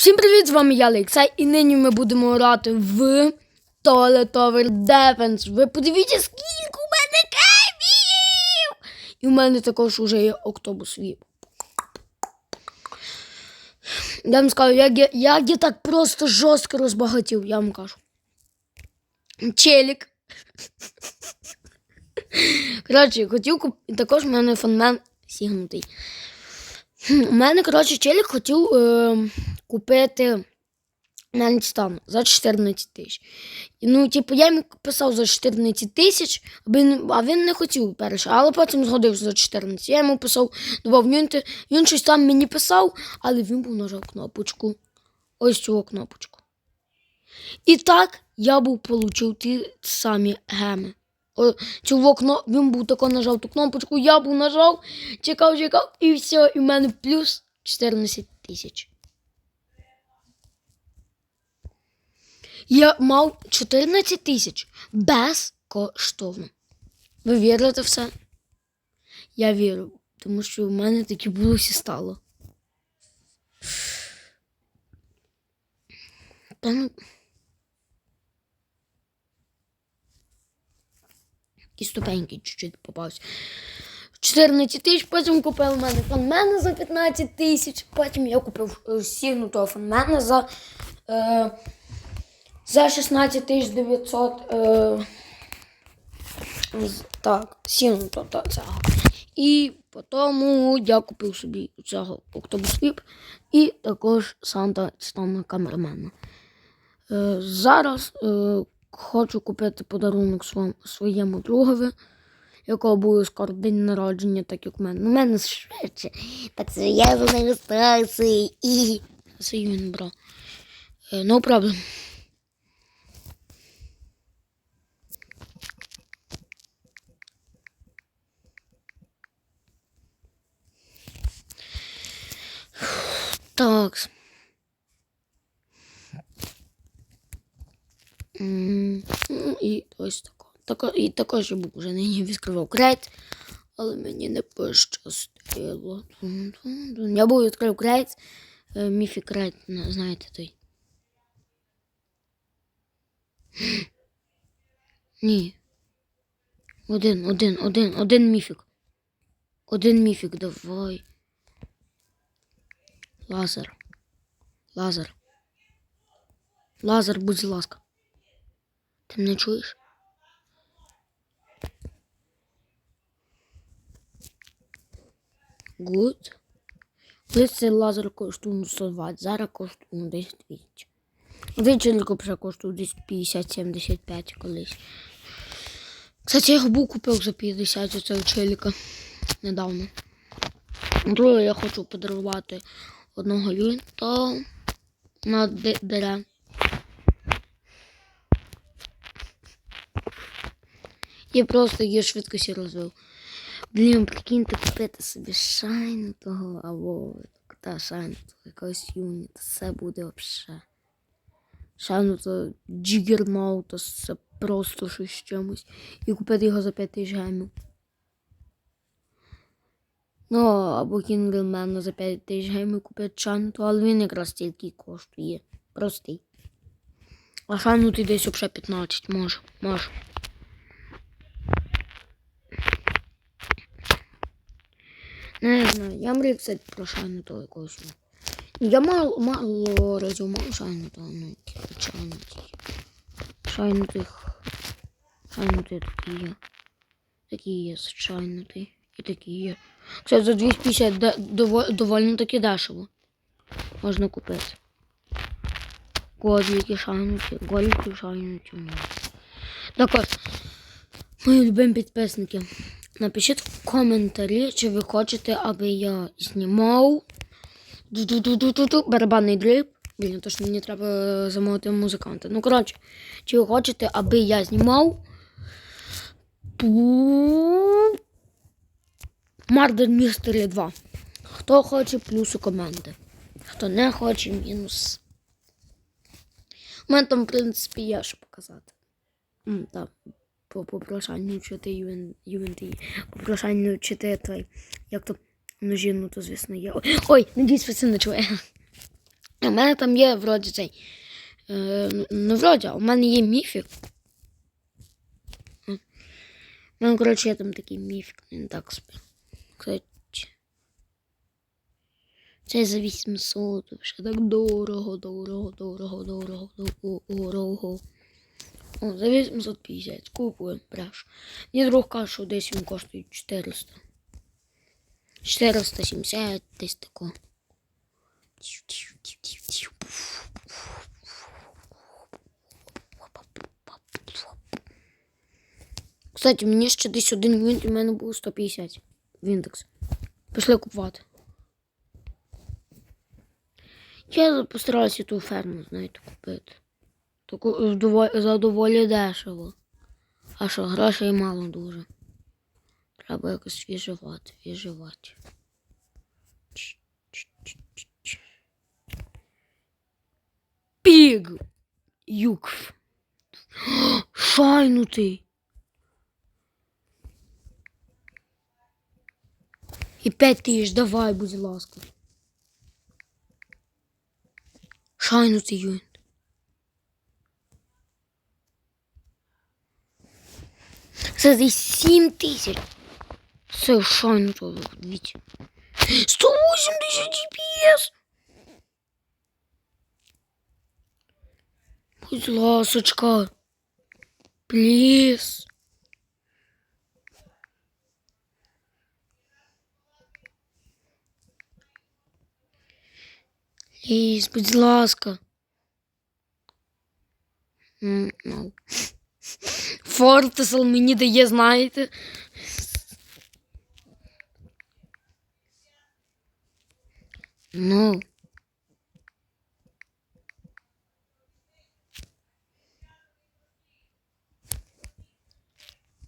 Всім привіт! З вами я Олексій, і нині ми будемо грати в Tower Defense. Ви подивіться, скільки у мене кемів! І у мене також уже є Octobus VIP. Я вам скажу, я, як я так просто жорстко розбагатів, я вам кажу. Челік. Коротше, хотів куп... і також в мене фонмен сігнутий. У мене, коротше, челік хотів е, купити навіть стан за 14 тисяч. Ну, типу, я йому писав за 14 тисяч, а він, не хотів перше, але потім згодився за 14. Я йому писав, давав він, він щось там мені писав, але він був нажав кнопочку. Ось цю кнопочку. І так я був получив ті самі геми. О, цю окно, він був тако нажав ту кнопочку, я був нажав, чекав, чекав, і все, і в мене плюс 14 тисяч. Я мав 14 тисяч безкоштовно. Ви вірите в це? Я вірю, тому що в мене таке було стало. Та ну. І ступеньки чуть-чуть попався. 14 тисяч, потім купив мене фанмена за 15 тисяч, потім я купив е, сігнутого фанмена за, е, за 16 тисяч 900. Е, так, сігнутого та цього. І потім я купив собі цього Octobus VIP і також Санта Стана камерамена. Е, зараз е, хочу купити подарунок своєму, своєму другові, якого буде скоро день народження, так як в мене. В мене швидше. Так це я за нею і. Це він брав. No problem. Так. Ну, І ось тако. тако. І також я був вже нині відкривав крейт, але мені не пощастило. Я був відкрив крейт, е, міфік крейт, знаєте той. Ні. Один, один, один, один міфік. Один міфік, давай. Лазер. Лазер. Лазер, будь ласка. Ти мене чуєш? Гуд. Колись цей лазер коштує 120, зараз коштує десь 200. Вичинку вже коштує десь 50-75 колись. Кстати, я його був купив за 50 у цього челіка недавно. Друге, я хочу подарувати одного юніта на д- Я просто її швидкості розвив. Блін, прикиньте купити собі шайну того або та шайну того якогось юніта. Це буде взагалі. Шайну то джигернаута, це просто щось чимось. І купити його за 5 тисяч гемів. Ну, або кінгелмена за 5 тисяч гемів купити шайну, то, але він якраз тільки коштує. Простий. А шайну ти десь взагалі 15, може, може. Не знаю, я мрію, кстати, про шайну того якогось. Я мало, мало разів мав шайну того, ну, звичайно. Шайнутих. Шайнутий такі є. Такі є, шайнутий. І такі є. Кстати, за 250 де, дово- довольно таки дешево. Можна купити. Годліки шайнуті, голіки шайнуті. Так от, мої любимі підписники. Напишіть в коментарі, чи ви хочете, аби я знімав барабанний дріб. Блін, то ж мені треба е, замовити музиканта. Ну, коротше, чи ви хочете, аби я знімав Мардер Містері 2. Хто хоче, плюс у коменти. Хто не хоче, мінус. У мене там, в принципі, є що показати. Так по попрошанню Ювен, Ювенті, попрошанню вчити той, як то ножі, ну то звісно є. Ой, надіюсь, ви це не чує. У мене там є вроді цей. Е, не вроді, у мене є міфік. У мене, коротше, є там такий міфік, він так собі. Кстати. Це за 800, ще так дорого, дорого, дорого, дорого, дорого. О, за 850 купуємо браш. Мені друг каже, що десь він коштує 400. 470 десь тако. Кстати, мені ще десь один винт, в мене було 150 Віндекс. Пішли купувати. Я постараюся ту ферму, знаєте, купити. Таку за доволі дешево. А що, грошей мало дуже. Треба якось віживати, віживати. Піг! Юкф. Шайнутий. І п'ять тисяч, давай, будь ласка. Шайнутий юнт. Це десь 7 тисяч. Все, шайнутого, дивіться. 180 GPS. Будь ласочка. Пліс. Ліс, будь ласка. Ну. Фортесел мені дає, знаєте. Ну.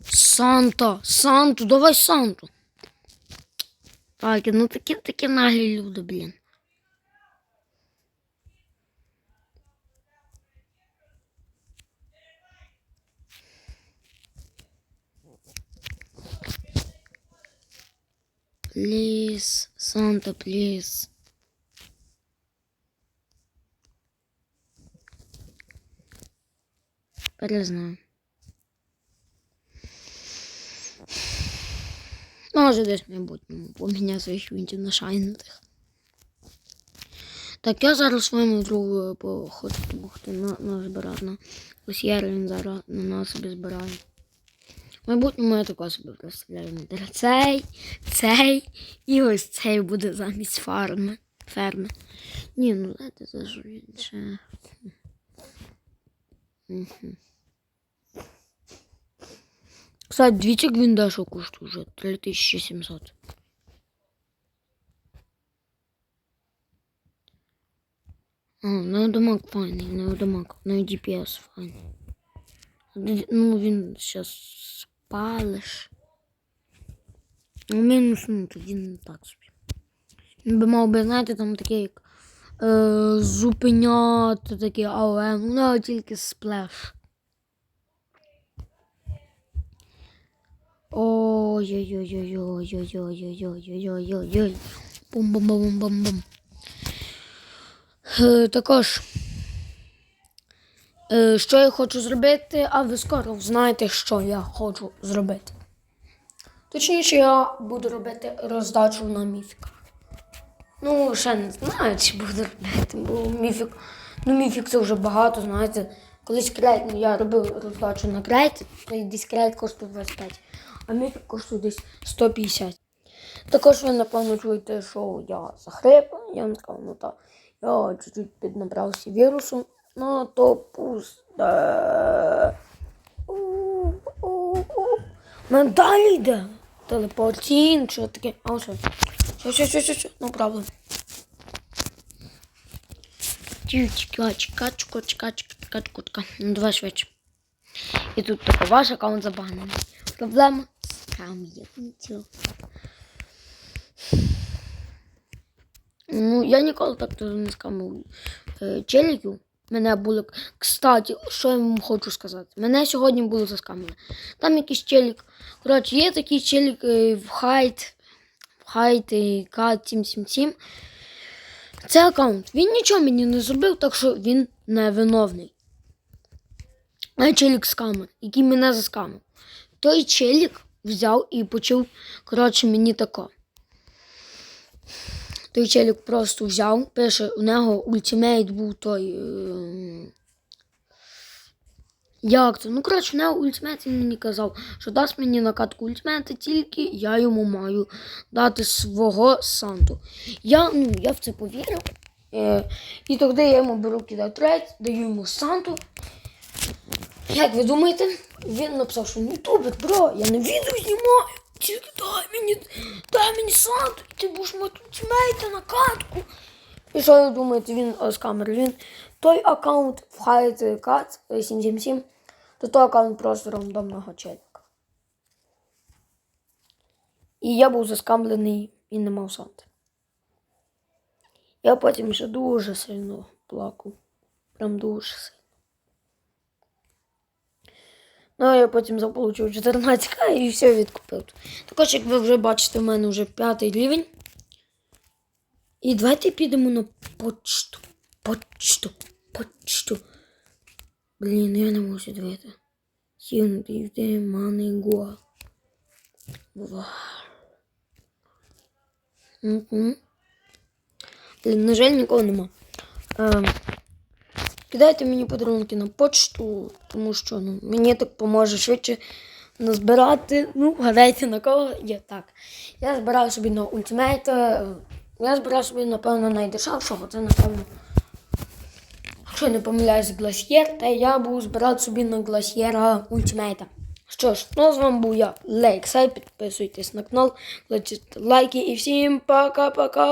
Санта, Санту, давай Санту. Так, ну такі такі наглі люди, блін. Пліс, Санта, пліс. Перезнаю. Може десь в майбутньому поміняю своїх вінтів на шайнутих. Так, я зараз своєму другу по- хочу допомогти на, на збирати на ось я зараз на нас собі майбутньому я також собі представляю на цей, цей і ось цей буде замість фарми. Ферми. Ні, ну дайте зажу інше. Кстати, двічок він дашо коштує вже 3700. А, ну дамаг файний, ну дамаг, ну і DPS файний. Ну він зараз спалиш. Ну, мінус, ну, так собі. Він би мав би, знаєте, там таке як е, зупиняти таке, але ну, тільки сплеш. Ой-ой-ой-ой-ой-ой-ой-ой-ой-ой-ой-ой-ой. Бум-бум-бум-бум-бум. Е, Також. Е, Що я хочу зробити, а ви скоро знаєте, що я хочу зробити. Точніше, я буду робити роздачу на міфік. Ну, ще не знаю, чи буду робити, бо міфік. Ну, міфік це вже багато, знаєте. Колись крейт, ну, я робив роздачу на крейт, десь крейт коштує 25, а міфік коштує десь 150. Також ви, напевно, чуєте, що я захрип, я вам сказав, ну так, я чуть-чуть піднабрався вірусу, ну то пусте. У-у-у. Мене далі йде. Телепортін, що таке. А що? Що, що, що, що, що, no problem. Чика, чика, чика, чика, чика, чика. Ну, давай швидше. І тут тако ваш аккаунт забанений. Проблема скам є. Ну, я ніколи так не скамив е, челіків. Мене були. Кстати, що я вам хочу сказати? Мене сьогодні було заскамили. Там якийсь челік. Коротше, є такий челік е, в хайт. В хайт і К777. Це аккаунт. Він нічого мені не зробив, так що він не виновний. А челік скамер, який мене заскамив. Той челік взяв і почав, коротше, мені тако. Той челік просто взяв, пише, у нього ультимейт був той. Е... Як це? Ну, коротше, у нього ультимейт він мені казав, що дасть мені на катку ультимейта, тільки я йому маю дати свого Санту. Я, ну, я в це повірив. Е, і тоді я йому беру кидаю трейд, даю йому Санту. Як ви думаєте, він написав, що ютубер, бро, я не відео знімаю. Тільки дай мені, дай мені Санту, ти будеш мати ультимейта на катку. І що ви думаєте, він е, з камери? Він той аккаунт в Hide Cat 777, то той аккаунт просто рандомного челіка. І я був заскамлений і не мав санти. Я потім ще дуже сильно плакав. Прям дуже сильно. Ну, я потім заполучив 14к і все відкупив. Також, як ви вже бачите, в мене вже п'ятий рівень. І давайте підемо на почту. Почту. Почту. Блін, я не можу дивити. Йти манего. Ва. Угу. Блін, на жаль, нікого нема. Кидайте мені подарунки на почту, тому що ну, мені так поможе швидше назбирати. Ну, гадайте на кого є так. Я збирав собі на ультимейта. е, Я збирав собі, напевно, найдешевшого. Це, напевно, якщо я не помиляюсь, гласьєр, та я буду збирати собі на гласьєра ультимейта. Що ж, ну з вами був я, Лейксай, підписуйтесь на канал, лайки і всім пока-пока!